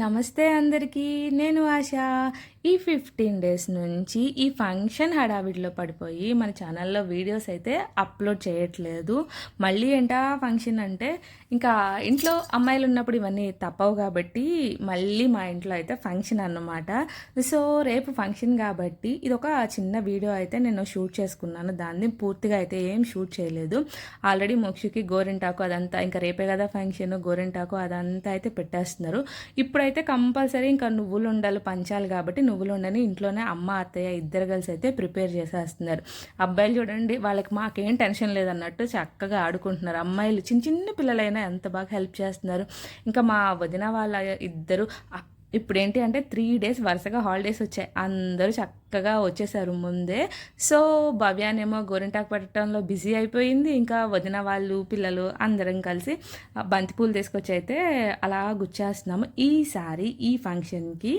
నమస్తే అందరికీ నేను ఆశ. ఈ ఫిఫ్టీన్ డేస్ నుంచి ఈ ఫంక్షన్ హడావిడిలో పడిపోయి మన ఛానల్లో వీడియోస్ అయితే అప్లోడ్ చేయట్లేదు. మళ్ళీ ఏంటా ఫంక్షన్ అంటే ఇంకా ఇంట్లో అమ్మాయిలు ఉన్నప్పుడు ఇవన్నీ తప్పవు కాబట్టి మళ్ళీ మా ఇంట్లో అయితే ఫంక్షన్ అన్నమాట. సో రేపు ఫంక్షన్ కాబట్టి ఇది ఒక చిన్న వీడియో అయితే నేను షూట్ చేసుకున్నాను. దాన్ని పూర్తిగా అయితే ఏం షూట్ చేయలేదు. ఆల్రెడీ మోక్షుకి గోరింటాకు అదంతా ఇంకా రేపే కదా ఫంక్షన్ గోరింటాకు అదంతా అయితే పెట్టేస్తున్నారు. ఇప్పుడైతే కంపల్సరీ ఇంకా నువ్వులు ఉండాలి పంచాలి కాబట్టి నువ్వులు ఉండని ఇంట్లోనే అమ్మ అత్తయ్య ఇద్దరు కలిసి అయితే ప్రిపేర్ చేసేస్తున్నారు. అబ్బాయిలు చూడండి వాళ్ళకి మాకేం టెన్షన్ లేదన్నట్టు చక్కగా ఆడుకుంటున్నారు. అమ్మాయిలు చిన్న చిన్న పిల్లలైనా ఎంత బాగా హెల్ప్ చేస్తున్నారు. ఇంకా మా వదిన వాళ్ళ ఇద్దరు ఇప్పుడు ఏంటి అంటే త్రీ డేస్ వరుసగా హాలిడేస్ వచ్చాయి. అందరూ చక్కగా వచ్చేసారు ముందే. సో భవ్యానేమో గోరింటాకు పెట్టడంలో బిజీ అయిపోయింది. ఇంకా వదిన వాళ్ళు పిల్లలు అందరం కలిసి బంతిపూలు తీసుకొచ్చి అయితే అలా గుచ్చేస్తున్నాము. ఈసారి ఈ ఫంక్షన్కి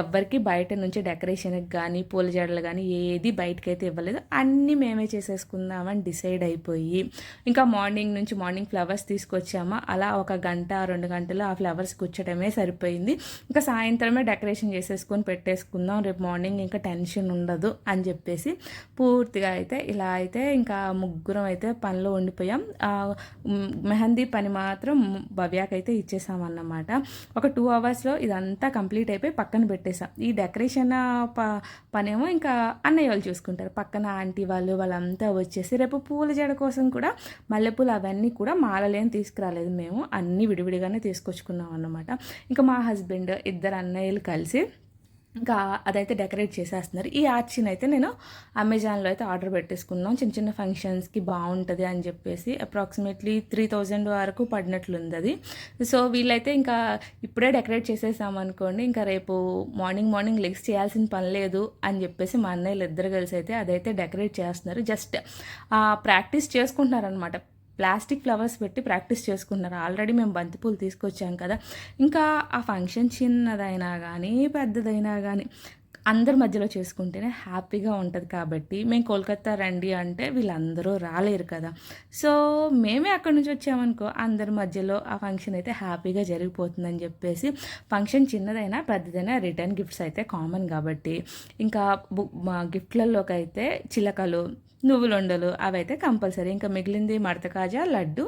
ఎవ్వరికి బయట నుంచి డెకరేషన్కి కానీ పూల జడలు కానీ ఏది బయటకి అయితే ఇవ్వలేదు. అన్నీ మేమే చేసేసుకుందామని డిసైడ్ అయిపోయి ఇంకా మార్నింగ్ నుంచి మార్నింగ్ ఫ్లవర్స్ తీసుకొచ్చామా. అలా ఒక గంట రెండు గంటలు ఆ ఫ్లవర్స్ గుచ్చడమే సరిపోయింది. ఇంకా సాయంత్రమే డెకరేషన్ చేసేసుకొని పెట్టేసుకుందాం. రేపు మార్నింగ్ ఇంకా టెన్షన్ ఉండదు అని చెప్పేసి పూర్తిగా అయితే ఇలా అయితే ఇంకా ముగ్గురం అయితే పనిలో ఉండిపోయాం. మెహందీ పని మాత్రం భవ్యాకైతే ఇచ్చేసామన్నమాట. ఒక టూ అవర్స్లో ఇదంతా కంప్లీట్ అయిపోయి పక్కన పెట్టేసాం ఈ డెకరేషన్ ప పనేమో ఇంకా అన్నయ్య వాళ్ళు చూసుకుంటారు. పక్కన ఆంటీ వాళ్ళు వాళ్ళంతా వచ్చేసి రేపు పూల జడ కోసం కూడా మల్లెపూలు అవన్నీ కూడా మాలలేం తీసుకురాలేదు మేము. అన్నీ విడివిడిగానే తీసుకొచ్చుకున్నాం అన్నమాట. ఇంకా మా హస్బెండ్ ఇద్దరు అన్నయ్యలు కలిసి ఇంకా అదైతే డెకరేట్ చేసేస్తున్నారు. ఈ ఆర్చిని అయితే నేను అమెజాన్లో అయితే ఆర్డర్ పెట్టేసుకున్నాం చిన్న చిన్న ఫంక్షన్స్కి బాగుంటుంది అని చెప్పేసి అప్రాక్సిమేట్లీ త్రీ థౌజండ్ వరకు పడినట్లుంది అది సో వీళ్ళైతే ఇంకా ఇప్పుడే డెకరేట్ చేసేసాం అనుకోండి ఇంకా రేపు మార్నింగ్ మార్నింగ్ లెగ్స్ చేయాల్సిన పని లేదు అని చెప్పేసి మా అన్నయ్యలు ఇద్దరు కలిసి అయితే అదైతే డెకరేట్ చేస్తున్నారు. జస్ట్ ప్రాక్టీస్ చేసుకుంటున్నారనమాట ప్లాస్టిక్ ఫ్లవర్స్ పెట్టి ప్రాక్టీస్ చేసుకుంటున్నారు ఆల్రెడీ మేము బంతిపూలు తీసుకొచ్చాం కదా. ఇంకా ఆ ఫంక్షన్ చిన్నదైనా కానీ పెద్దదైనా కానీ అందరి మధ్యలో చేసుకుంటేనే హ్యాపీగా ఉంటుంది కాబట్టి మేము కోల్కత్తా రండి అంటే వీళ్ళందరూ రాలేరు కదా. సో మేమే అక్కడి నుంచి వచ్చామనుకో అందరి మధ్యలో ఆ ఫంక్షన్ అయితే హ్యాపీగా జరిగిపోతుందని చెప్పేసి ఫంక్షన్ చిన్నదైనా పెద్దదైనా రిటర్న్ గిఫ్ట్స్ అయితే కామన్ కాబట్టి. ఇంకా గిఫ్ట్లలోకి అయితే చిలకలు నువ్వులుండలు అవైతే కంపల్సరీ. ఇంకా మిగిలింది మడత కాజా లడ్డు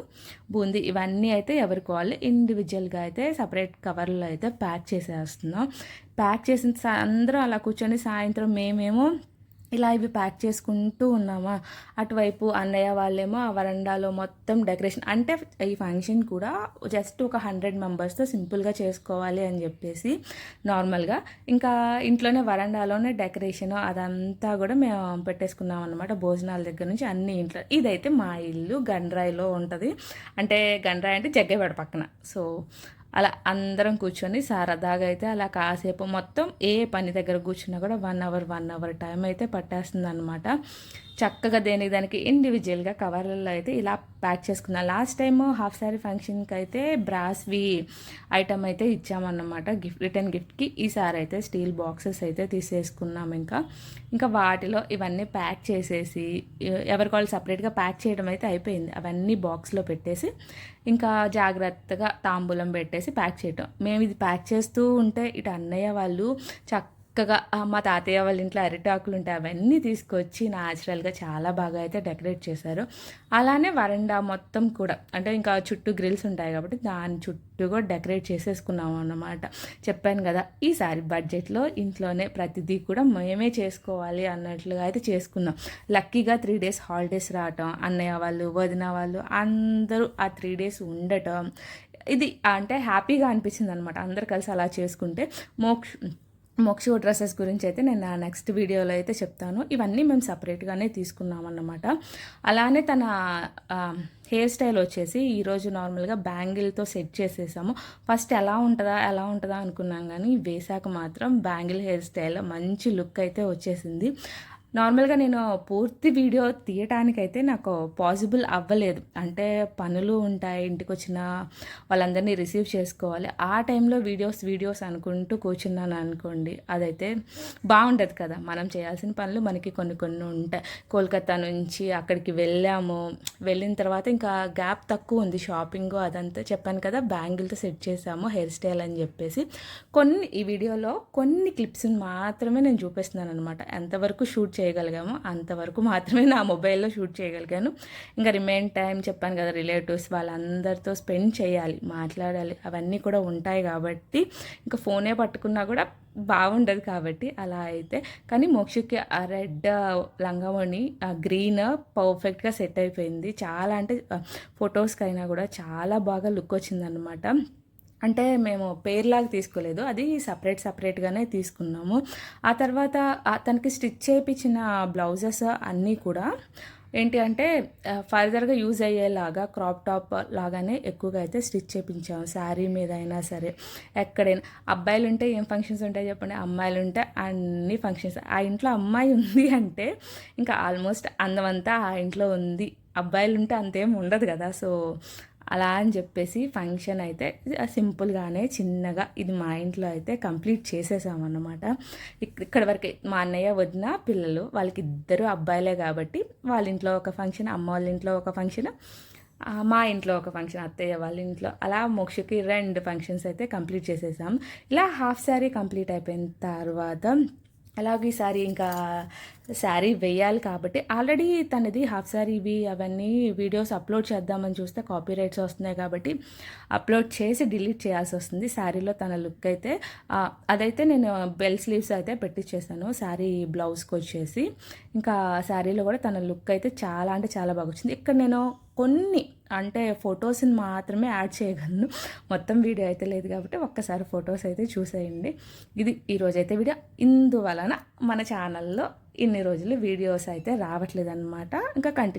బూందీ ఇవన్నీ అయితే ఎవరికి వాళ్ళు ఇండివిజువల్గా అయితే సపరేట్ కవర్లో అయితే ప్యాక్ చేసేస్తున్నాం. ప్యాక్ చేసిన అందరూ అలా కూర్చొని సాయంత్రం మేమేమో ఇలా ఇవి ప్యాక్ చేసుకుంటూ ఉన్నామా? అటువైపు అన్నయ్య వాళ్ళేమో ఆ వరండాలో మొత్తం డెకరేషన్. అంటే ఈ ఫంక్షన్ కూడా జస్ట్ ఒక హండ్రెడ్ మెంబర్స్తో సింపుల్గా చేసుకోవాలి అని చెప్పేసి నార్మల్గా. ఇంకా ఇంట్లోనే వరండాలోనే డెకరేషన్ అదంతా కూడా మేము పెట్టేసుకున్నాం అనమాట భోజనాల దగ్గర నుంచి అన్ని ఇంట్లో. ఇదైతే మా ఇల్లు గండ్రాయిలో ఉంటుంది. అంటే గండ్రాయి అంటే జగ్గేవాడ పక్కన. సో అలా అందరం కూర్చొని సరదాగా అయితే అలా కాసేపు మొత్తం ఏ పని దగ్గర కూర్చున్నా కూడా one hour one hour time అయితే పట్టేస్తుంది అనమాట చక్కగా దేనికి దానికి ఇండివిజువల్గా కవర్లలో అయితే ఇలా ప్యాక్ చేసుకున్నాం. లాస్ట్ టైం హాఫ్ శారీ ఫంక్షన్కి అయితే బ్రాస్వి ఐటమ్ అయితే ఇచ్చామన్నమాట. గిఫ్ట్ రిటర్న్ గిఫ్ట్కి ఈసారి అయితే స్టీల్ బాక్సెస్ అయితే తీసేసుకున్నాం ఇంకా. ఇంకా వాటిలో ఇవన్నీ ప్యాక్ చేసేసి ఎవరికి వాళ్ళు సపరేట్గా ప్యాక్ చేయడం అయితే అయిపోయింది. అవన్నీ బాక్స్లో పెట్టేసి ఇంకా జాగ్రత్తగా తాంబూలం పెట్టేసి ప్యాక్ చేయటం. మేము ఇది ప్యాక్ చేస్తూ ఉంటే ఇటు అన్నయ్య వాళ్ళు చక్క చక్కగా మా తాతయ్య వాళ్ళ ఇంట్లో అరిటాకులు ఉంటాయి అవన్నీ తీసుకొచ్చి న్యాచురల్గా చాలా బాగా అయితే డెకరేట్ చేశారు. అలానే వరండా మొత్తం కూడా అంటే ఇంకా చుట్టూ గ్రిల్స్ ఉంటాయి కాబట్టి దాని చుట్టూ కూడా డెకరేట్ చేసేసుకున్నాము అన్నమాట. చెప్పాను కదా ఈసారి బడ్జెట్లో ఇంట్లోనే ప్రతిదీ కూడా మేమే చేసుకోవాలి అన్నట్లుగా అయితే చేసుకున్నాం. లక్కీగా త్రీ డేస్ హాలిడేస్ రావటం అన్నయ్య వాళ్ళు వదిన వాళ్ళు అందరూ ఆ త్రీ డేస్ ఉండటం ఇది అంటే హ్యాపీగా అనిపించింది అనమాట అందరు కలిసి అలా చేసుకుంటే మోక్ష మోక్షో డ్రెస్సెస్ గురించి అయితే నేను నా నెక్స్ట్ వీడియోలో అయితే చెప్తాను. ఇవన్నీ మేము సపరేట్గానే తీసుకున్నాం అన్నమాట అలానే తన హెయిర్ స్టైల్ వచ్చేసి ఈరోజు నార్మల్గా బ్యాంగిల్తో సెట్ చేసేసాము. ఫస్ట్ ఎలా ఉంటుందా ఎలా ఉంటుందా అనుకున్నాం కానీ వేశాక మాత్రం బ్యాంగిల్ హెయిర్ స్టైల్ మంచి లుక్ అయితే వచ్చేసింది. నార్మల్గా నేను పూర్తి వీడియో తీయటానికైతే నాకు పాసిబుల్ అవ్వలేదు. అంటే పనులు ఉంటాయి ఇంటికి వచ్చిన వాళ్ళందరినీ రిసీవ్ చేసుకోవాలి. ఆ టైంలో వీడియోస్ వీడియోస్ అనుకుంటూ కూర్చున్నాను అనుకోండి అదైతే బాగుండదు కదా. మనం చేయాల్సిన పనులు మనకి కొన్ని కొన్ని ఉంటాయి. కోల్కతా నుంచి అక్కడికి వెళ్ళాము. వెళ్ళిన తర్వాత ఇంకా గ్యాప్ తక్కువ ఉంది. షాపింగ్ అదంతా చెప్పాను కదా బ్యాంగిల్తో సెట్ చేసాము హెయిర్ స్టైల్ అని చెప్పేసి. కొన్ని ఈ వీడియోలో కొన్ని క్లిప్స్ మాత్రమే నేను చూపిస్తున్నాను అనమాట ఎంతవరకు షూట్ చేయగలిగాము అంతవరకు మాత్రమే నా మొబైల్లో షూట్ చేయగలిగాను. ఇంకా రిమైన్ టైం చెప్పాను కదా రిలేటివ్స్ వాళ్ళందరితో స్పెండ్ చేయాలి మాట్లాడాలి అవన్నీ కూడా ఉంటాయి కాబట్టి ఇంకా ఫోనే పట్టుకున్నా కూడా బాగుండదు కాబట్టి అలా అయితే. కానీ మోక్షకి ఆ రెడ్ లంగావణి ఆ గ్రీన్ పర్ఫెక్ట్గా సెట్ అయిపోయింది. చాలా అంటే ఫొటోస్కైనా కూడా చాలా బాగా లుక్ వచ్చిందనమాట అంటే మేము పేర్లాగా తీసుకోలేదు. అది సపరేట్ సపరేట్గానే తీసుకున్నాము. ఆ తర్వాత తనకి స్టిచ్ చేయించిన బ్లౌజెస్ అన్నీ కూడా ఏంటి అంటే ఫర్దర్గా యూజ్ అయ్యేలాగా క్రాప్ టాప్ లాగానే ఎక్కువగా అయితే స్టిచ్ చేయించాము శారీ మీద అయినా సరే ఎక్కడైనా. అబ్బాయిలు ఉంటే ఏం ఫంక్షన్స్ ఉంటాయి చెప్పండి? అమ్మాయిలు ఉంటే అన్ని ఫంక్షన్స్. ఆ ఇంట్లో అమ్మాయి ఉంది అంటే ఇంకా ఆల్మోస్ట్ అందమంతా ఆ ఇంట్లో ఉంది. అబ్బాయిలు ఉంటే అంతేం ఉండదు కదా. సో అలా అని చెప్పేసి ఫంక్షన్ అయితే సింపుల్గానే చిన్నగా ఇది మా ఇంట్లో అయితే కంప్లీట్ చేసేసామన్నమాట. ఇక్కడ వరకు మా అన్నయ్య వదిన పిల్లలు వాళ్ళకి ఇద్దరు అబ్బాయిలే కాబట్టి వాళ్ళ ఇంట్లో ఒక ఫంక్షన్ అమ్మ వాళ్ళ ఇంట్లో ఒక ఫంక్షన్ మా ఇంట్లో ఒక ఫంక్షన్ అత్తయ్య వాళ్ళ ఇంట్లో అలా మోక్షకి రెండు ఫంక్షన్స్ అయితే కంప్లీట్ చేసేసాం. ఇలా హాఫ్ శారీ కంప్లీట్ అయిపోయిన తర్వాత అలాగే ఈసారి ఇంకా శారీ వేయాలి కాబట్టి ఆల్రెడీ తనది హాఫ్ శారీవి అవన్నీ వీడియోస్ అప్లోడ్ చేద్దామని చూస్తే కాపీ రైట్స్ వస్తున్నాయి కాబట్టి అప్లోడ్ చేసి డిలీట్ చేయాల్సి వస్తుంది. శారీలో తన లుక్ అయితే అదైతే నేను బెల్ స్లీవ్స్ అయితే పెట్టించేసాను శారీ బ్లౌజ్కి వచ్చేసి. ఇంకా శారీలో కూడా తన లుక్ అయితే చాలా అంటే చాలా బాగా వచ్చింది. ఇక్కడ నేను కొన్ని అంటే ఫొటోస్ని మాత్రమే యాడ్ చేయగలను. మొత్తం వీడియో అయితే లేదు కాబట్టి ఒక్కసారి ఫొటోస్ అయితే చూసేయండి. ఇది ఈరోజైతే వీడియో. ఇందువలన మన ఛానల్లో ఇన్ని రోజులు వీడియోస్ అయితే రావట్లేదు అనమాట ఇంకా కంటిన్యూ